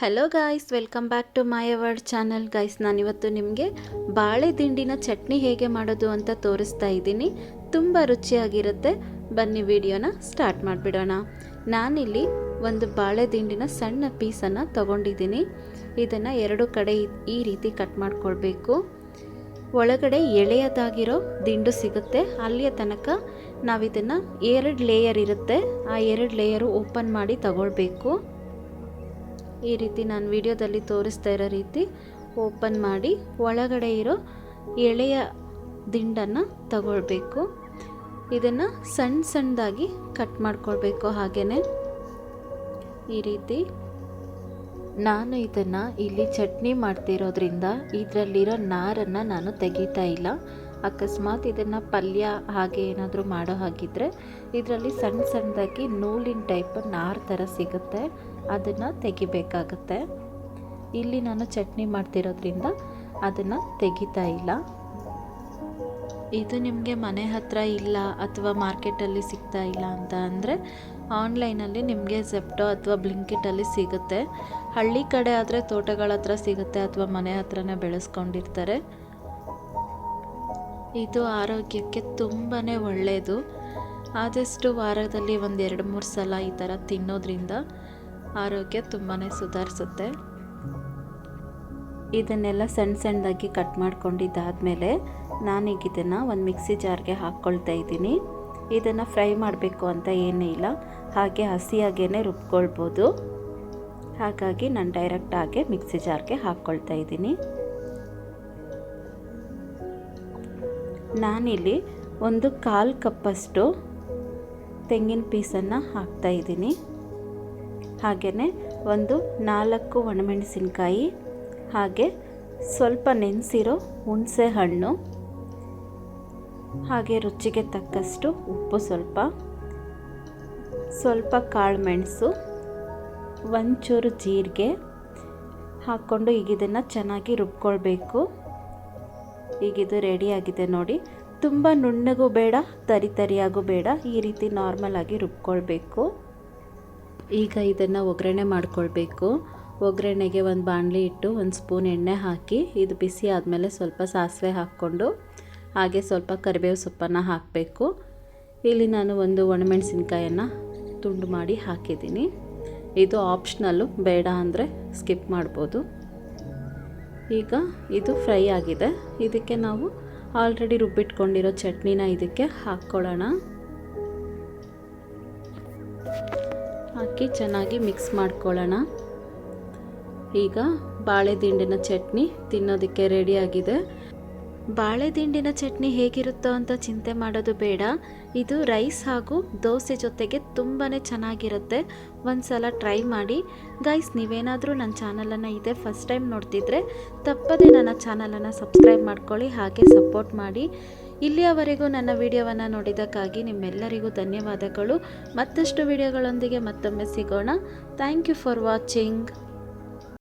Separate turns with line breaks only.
Hello guys welcome back to my award channel guys ನಾನಿವತ್ತು ನಿಮಗೆ ಬಾಳೆ ದಿಂಡಿನ ಚಟ್ನಿ ಹೇಗೆ ಮಾಡೋದು ಅಂತ ತೋರಿಸ್ತಾ ಇದ್ದೀನಿ. ತುಂಬ ರುಚಿಯಾಗಿರುತ್ತೆ. ಬನ್ನಿ ವಿಡಿಯೋನ ಸ್ಟಾರ್ಟ್ ಮಾಡಿಬಿಡೋಣ. ನಾನಿಲ್ಲಿ ಒಂದು ಬಾಳೆ ದಿಂಡಿನ ಸಣ್ಣ ಪೀಸನ್ನು ತಗೊಂಡಿದ್ದೀನಿ. ಇದನ್ನು ಎರಡು ಕಡೆ ಈ ರೀತಿ ಕಟ್ ಮಾಡಿಕೊಳ್ಬೇಕು. ಒಳಗಡೆ ಎಳೆಯದಾಗಿರೋ ದಿಂಡು ಸಿಗುತ್ತೆ. ಅಲ್ಲಿಯ ತನಕ ನಾವಿದನ್ನು ಎರಡು ಲೇಯರ್ ಇರುತ್ತೆ. ಆ ಎರಡು ಲೇಯರು ಓಪನ್ ಮಾಡಿ ತಗೊಳ್ಬೇಕು. ಈ ರೀತಿ ನಾನು ವಿಡಿಯೋದಲ್ಲಿ ತೋರಿಸ್ತಾ ಇರೋ ರೀತಿ ಓಪನ್ ಮಾಡಿ ಒಳಗಡೆ ಇರೋ ಎಳೆಯ ದಿಂಡನ್ನು ತಗೊಳ್ಬೇಕು. ಇದನ್ನು ಸಣ್ಣ ಸಣ್ಣದಾಗಿ ಕಟ್ ಮಾಡ್ಕೊಳ್ಬೇಕು ಹಾಗೇ ಈ ರೀತಿ ನಾನು ಇದನ್ನು ಇಲ್ಲಿ ಚಟ್ನಿ ಮಾಡ್ತಿರೋದ್ರಿಂದ ಇದರಲ್ಲಿರೋ ನಾರನ್ನು ನಾನು ತೆಗಿತಾ ಇಲ್ಲ. ಅಕಸ್ಮಾತ್ ಇದನ್ನು ಪಲ್ಯ ಹಾಗೆ ಏನಾದರೂ ಮಾಡೋ ಹಾಗಿದ್ರೆ ಇದರಲ್ಲಿ ಸಣ್ಣ ಸಣ್ಣದಾಗಿ ನೂಲಿನ ಟೈಪ್ ನಾರು ಥರ ಸಿಗುತ್ತೆ. ಅದನ್ನು ತೆಗಿಬೇಕಾಗುತ್ತೆ. ಇಲ್ಲಿ ನಾನು ಚಟ್ನಿ ಮಾಡ್ತಿರೋದ್ರಿಂದ ಅದನ್ನು ತೆಗಿತಾ ಇಲ್ಲ. ಇದು ನಿಮಗೆ ಮನೆ ಹತ್ರ ಇಲ್ಲ ಅಥವಾ ಮಾರ್ಕೆಟಲ್ಲಿ ಸಿಗ್ತಾ ಇಲ್ಲ ಅಂತ ಅಂದರೆ ಆನ್ಲೈನಲ್ಲಿ ನಿಮಗೆ ಜೆಪ್ಟೋ ಅಥವಾ ಬ್ಲಿಂಕಿಟಲ್ಲಿ ಸಿಗುತ್ತೆ. ಹಳ್ಳಿ ಕಡೆ ಆದರೆ ತೋಟಗಳ ಹತ್ರ ಸಿಗುತ್ತೆ ಅಥವಾ ಮನೆ ಹತ್ರನೇ ಬೆಳೆಸ್ಕೊಂಡಿರ್ತಾರೆ. ಇದು ಆರೋಗ್ಯಕ್ಕೆ ತುಂಬಾ ಒಳ್ಳೆಯದು ಆದಷ್ಟು ವಾರದಲ್ಲಿ ಒಂದು ಎರಡು ಮೂರು ಸಲ ಈ ಥರ ತಿನ್ನೋದ್ರಿಂದ ಆರೋಗ್ಯ ತುಂಬಾ ಸುಧಾರಿಸುತ್ತೆ. ಇದನ್ನೆಲ್ಲ ಸಣ್ಣ ಸಣ್ಣದಾಗಿ ಕಟ್ ಮಾಡ್ಕೊಂಡಿದ್ದಾದಮೇಲೆ ನಾನೀಗ ಇದನ್ನು ಒಂದು ಮಿಕ್ಸಿ ಜಾರ್ಗೆ ಹಾಕ್ಕೊಳ್ತಾ ಇದ್ದೀನಿ. ಇದನ್ನು ಫ್ರೈ ಮಾಡಬೇಕು ಅಂತ ಏನೂ ಇಲ್ಲ. ಹಾಗೆ ಹಸಿಯಾಗೇ ರುಬ್ಕೊಳ್ಬೋದು. ಹಾಗಾಗಿ ನಾನು ಡೈರೆಕ್ಟಾಗೆ ಮಿಕ್ಸಿ ಜಾರ್ಗೆ ಹಾಕ್ಕೊಳ್ತಾ ಇದ್ದೀನಿ. ನಾನಿಲ್ಲಿ ಒಂದು ಕಾಲು ಕಪ್ಪಷ್ಟು ತೆಂಗಿನ ಪೀಸನ್ನು ಹಾಕ್ತಾ ಇದ್ದೀನಿ. ಹಾಗೆಯೇ ಒಂದು ನಾಲ್ಕು ಒಣಮೆಣಸಿನ್ಕಾಯಿ, ಹಾಗೆ ಸ್ವಲ್ಪ ನೆನೆಸಿರೋ ಹುಣಸೆ ಹಣ್ಣು ಹಾಗೆ ರುಚಿಗೆ ತಕ್ಕಷ್ಟು ಉಪ್ಪು ಸ್ವಲ್ಪ ಸ್ವಲ್ಪ ಕಾಳು ಮೆಣಸು ಒಂಚೂರು ಜೀರಿಗೆ ಹಾಕ್ಕೊಂಡು ಈಗ ಇದನ್ನು ಚೆನ್ನಾಗಿ ರುಬ್ಕೊಳ್ಬೇಕು. ಈಗ ಇದು ರೆಡಿಯಾಗಿದೆ ನೋಡಿ. ತುಂಬ ನುಣ್ಣಗೂ ಬೇಡ, ತರಿ ತರಿಯಾಗೂ ಬೇಡ, ಈ ರೀತಿ ನಾರ್ಮಲ್ ಆಗಿ ರುಬ್ಕೊಳ್ಬೇಕು. ಈಗ ಇದನ್ನು ಒಗ್ಗರಣೆ ಮಾಡ್ಕೊಳ್ಬೇಕು. ಒಗ್ಗರಣೆಗೆ ಒಂದು ಬಾಣಲಿ ಇಟ್ಟು ಒಂದು ಸ್ಪೂನ್ ಎಣ್ಣೆ ಹಾಕಿ ಇದು ಬಿಸಿ ಆದಮೇಲೆ ಸ್ವಲ್ಪ ಸಾಸಿವೆ ಹಾಕ್ಕೊಂಡು ಹಾಗೆ ಸ್ವಲ್ಪ ಕರಿಬೇವು ಸೊಪ್ಪನ್ನು ಹಾಕಬೇಕು. ಇಲ್ಲಿ ನಾನು ಒಂದು ಒಣಮೆಣಸಿನ್ಕಾಯನ್ನು ತುಂಡು ಮಾಡಿ ಹಾಕಿದ್ದೀನಿ. ಇದು ಆಪ್ಷನಲ್ಲು ಬೇಡ ಅಂದರೆ ಸ್ಕಿಪ್ ಮಾಡ್ಬೋದು. ಈಗ ಇದು ಫ್ರೈ ಆಗಿದೆ. ಇದಕ್ಕೆ ನಾವು ಆಲ್ರೆಡಿ ರುಬ್ಬಿಟ್ಕೊಂಡಿರೋ ಚಟ್ನಿನ ಇದಕ್ಕೆ ಹಾಕ್ಕೊಳ್ಳೋಣ. ಹಾಕಿ ಚೆನ್ನಾಗಿ ಮಿಕ್ಸ್ ಮಾಡ್ಕೊಳ್ಳೋಣ. ಈಗ ಬಾಳೆದಿಂಡಿನ ಚಟ್ನಿ ತಿನ್ನೋದಕ್ಕೆ ರೆಡಿಯಾಗಿದೆ ಬಾಳೆ ದಿಂಡಿನ ಚಟ್ನಿ ಹೇಗಿರುತ್ತೋ ಅಂತ ಚಿಂತೆ ಮಾಡೋದು ಬೇಡ. ಇದು ರೈಸ್ ಹಾಗೂ ದೋಸೆ ಜೊತೆಗೆ ತುಂಬಾ ಚೆನ್ನಾಗಿರುತ್ತೆ. ಒಂದು ಸಲ ಟ್ರೈ ಮಾಡಿ. ಗೈಸ್ ನೀವೇನಾದರೂ ನನ್ನ ಚಾನಲನ್ನು ಇದೇ ಫಸ್ಟ್ ಟೈಮ್ ನೋಡ್ತಿದ್ರೆ ತಪ್ಪದೇ ನನ್ನ ಚಾನಲನ್ನು ಸಬ್ಸ್ಕ್ರೈಬ್ ಮಾಡ್ಕೊಳ್ಳಿ, ಹಾಗೆ ಸಪೋರ್ಟ್ ಮಾಡಿ. ಇಲ್ಲಿಯವರೆಗೂ ನನ್ನ ವಿಡಿಯೋವನ್ನು ನೋಡಿದ್ದಕ್ಕಾಗಿ ನಿಮ್ಮೆಲ್ಲರಿಗೂ ಧನ್ಯವಾದಗಳು. ಮತ್ತಷ್ಟು ವಿಡಿಯೋಗಳೊಂದಿಗೆ ಮತ್ತೊಮ್ಮೆ ಸಿಗೋಣ. Thank you for watching